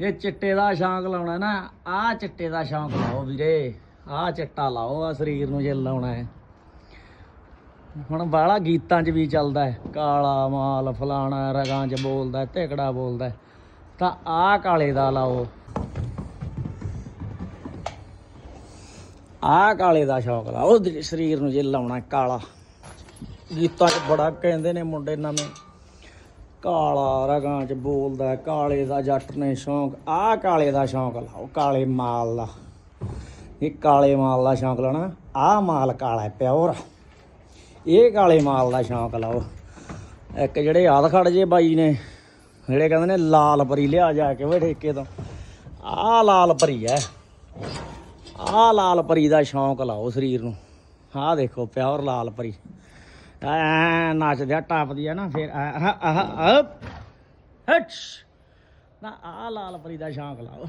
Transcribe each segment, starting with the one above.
ਇਹ ਚਿੱਟੇ ਦਾ ਸ਼ੌਂਕ ਲਾਉਣਾ ਨਾ, ਆਹ ਚਿੱਟੇ ਦਾ ਸ਼ੌਂਕ ਲਾਓ ਵੀਰੇ, ਆਹ ਚਿੱਟਾ ਲਾਓ ਆ ਸਰੀਰ ਨੂੰ ਜੇ ਲਾਉਣਾ ਹੈ। ਹੁਣ ਬਾਹਲਾ ਗੀਤਾਂ 'ਚ ਵੀ ਚੱਲਦਾ ਹੈ, ਕਾਲਾ ਮਾਲ ਫਲਾਣਾ ਰਗਾਂ 'ਚ ਬੋਲਦਾ ਧਿਕੜਾ ਬੋਲਦਾ ਤਾਂ ਆਹ ਕਾਲੇ ਦਾ ਲਾਓ। ਆਹ ਕਾਲੇ ਦਾ ਸ਼ੌਂਕ ਲਾਓ ਸਰੀਰ ਨੂੰ ਜੇ ਲਾਉਣਾ ਕਾਲਾ। ਗੀਤਾਂ 'ਚ ਬੜਾ ਕਹਿੰਦੇ ਨੇ ਮੁੰਡੇ ਨਵੇਂ। ਕਾਲਾ ਰਗਾਂ 'ਚ ਬੋਲਦਾ ਕਾਲੇ ਦਾ ਜੱਟ ਨੇ ਸ਼ੌਂਕ, ਆਹ ਕਾਲੇ ਦਾ ਸ਼ੌਂਕ ਲਾਓ, ਕਾਲੇ ਮਾਲ ਦਾ। ਇਹ ਕਾਲੇ ਮਾਲ ਦਾ ਸ਼ੌਂਕ ਲਾਉਣਾ, ਆਹ ਮਾਲ ਕਾਲਾ ਪਿਓਰ। ਇਹ ਕਾਲੇ ਮਾਲ ਦਾ ਸ਼ੌਂਕ ਲਾਓ। ਇੱਕ ਜਿਹੜੇ ਆਦ ਖੜ ਜੇ ਬਾਈ ਨੇ, ਜਿਹੜੇ ਕਹਿੰਦੇ ਨੇ ਲਾਲ ਪਰੀ ਲਿਆ ਜਾ ਕੇ ਵੇ ਠੇਕੇ ਤੋਂ, ਆਹ ਲਾਲ ਪਰੀ ਹੈ। ਆਹ ਲਾਲ ਪਰੀ ਦਾ ਸ਼ੌਂਕ ਲਾਓ ਸਰੀਰ ਨੂੰ। ਆਹ ਦੇਖੋ, ਪਿਓਰ ਲਾਲ ਪਰੀ। ਐਂ ਨੱਚਦੇ ਆ, ਟਾਪਦੀ ਆ ਨਾ, ਫਿਰ ਆਹ ਆਹ ਆਹ ਹਟ ਨਾ, ਆਹ ਲਾਲ ਪਰੀ ਦਾ ਸ਼ੌਂਕ ਲਾਓ।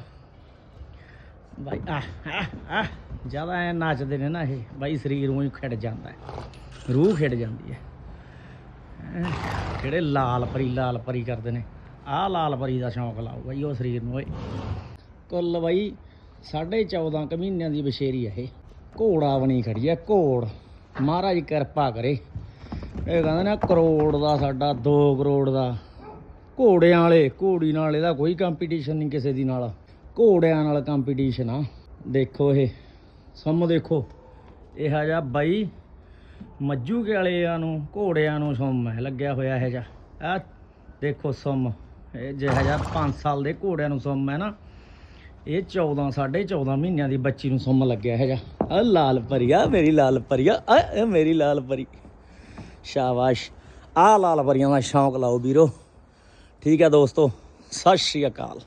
ਬਾਈ, ਆਹ ਆਹ ਜ਼ਿਆਦਾ ਐ ਨੱਚਦੇ ਨੇ ਨਾ ਇਹ, ਬਾਈ ਸਰੀਰ ਨੂੰ ਖਿੜ ਜਾਂਦਾ ਹੈ, ਰੂਹ ਖਿੜ ਜਾਂਦੀ ਹੈ। ਹੈਂ। ਜਿਹੜੇ ਲਾਲ ਪਰੀ ਲਾਲ ਪਰੀ ਕਰਦੇ ਨੇ, ਆਹ ਲਾਲ ਪਰੀ ਦਾ ਸ਼ੌਂਕ ਲਾਓ ਬਾਈ, ਉਹ ਸਰੀਰ ਨੂੰ, ਓਏ। ਕੁੱਲ ਬਾਈ 14.5 ਕੁ ਮਹੀਨਿਆਂ ਦੀ ਬਸ਼ੇਰੀ ਹੈ ਇਹ। ਘੋੜਾ ਬਣੀ ਖੜੀ ਹੈ ਘੋੜ। ਮਹਾਰਾਜ ਕਿਰਪਾ ਕਰੇ। ਇਹ ਕਹਿੰਦੇ ਨੇ ਕਰੋੜ ਦਾ ਸਾਡਾ 2 ਕਰੋੜ ਦਾ। ਘੋੜਿਆਂ ਵਾਲੇ, ਘੋੜੀ ਨਾਲ ਇਹਦਾ ਕੋਈ ਕੰਪੀਟੀਸ਼ਨ ਨਹੀਂ ਕਿਸੇ ਦੀ ਨਾਲ। ਘੋੜਿਆਂ ਨਾਲ ਕੰਪੀਟੀਸ਼ਨ ਆ। ਦੇਖੋ ਇਹ ਸਮ ਦੇਖੋ। ਇਹ ਜਿਹਾ ਬਾਈ ਮੱਜੂ ਕੇ ਵਾਲਿਆਂ ਨੂੰ, ਘੋੜਿਆਂ ਨੂੰ ਸੁੰਮ ਹੈ, ਲੱਗਿਆ ਹੋਇਆ ਇਹ ਜਾ ਆ ਦੇਖੋ ਸੁੰਮ। ਇਹ ਜਿਹੜਾ ਜਿਹਾ 5 ਸਾਲ ਦੇ ਘੋੜਿਆਂ ਨੂੰ ਸੁੰਮ ਹੈ ਨਾ। ਇਹ 14 14.5 ਮਹੀਨਿਆਂ ਦੀ ਬੱਚੀ ਨੂੰ ਸੁੰਮ ਲੱਗਿਆ ਹੈਗਾ ਆ ਲਾਲ ਪਰੀਆ, ਮੇਰੀ ਲਾਲ ਪਰੀਆ। ਆ ਇਹ ਮੇਰੀ ਲਾਲ ਪਰੀ ਸ਼ਾਬਾਸ਼। ਆ ਲਾਲ ਪਰੀਆਂ ਦਾ ਸ਼ੌਂਕ ਲਾਓ ਵੀਰੋ। ਠੀਕ ਹੈ ਦੋਸਤੋ ਸਤਿ ਸ਼੍ਰੀ ਅਕਾਲ।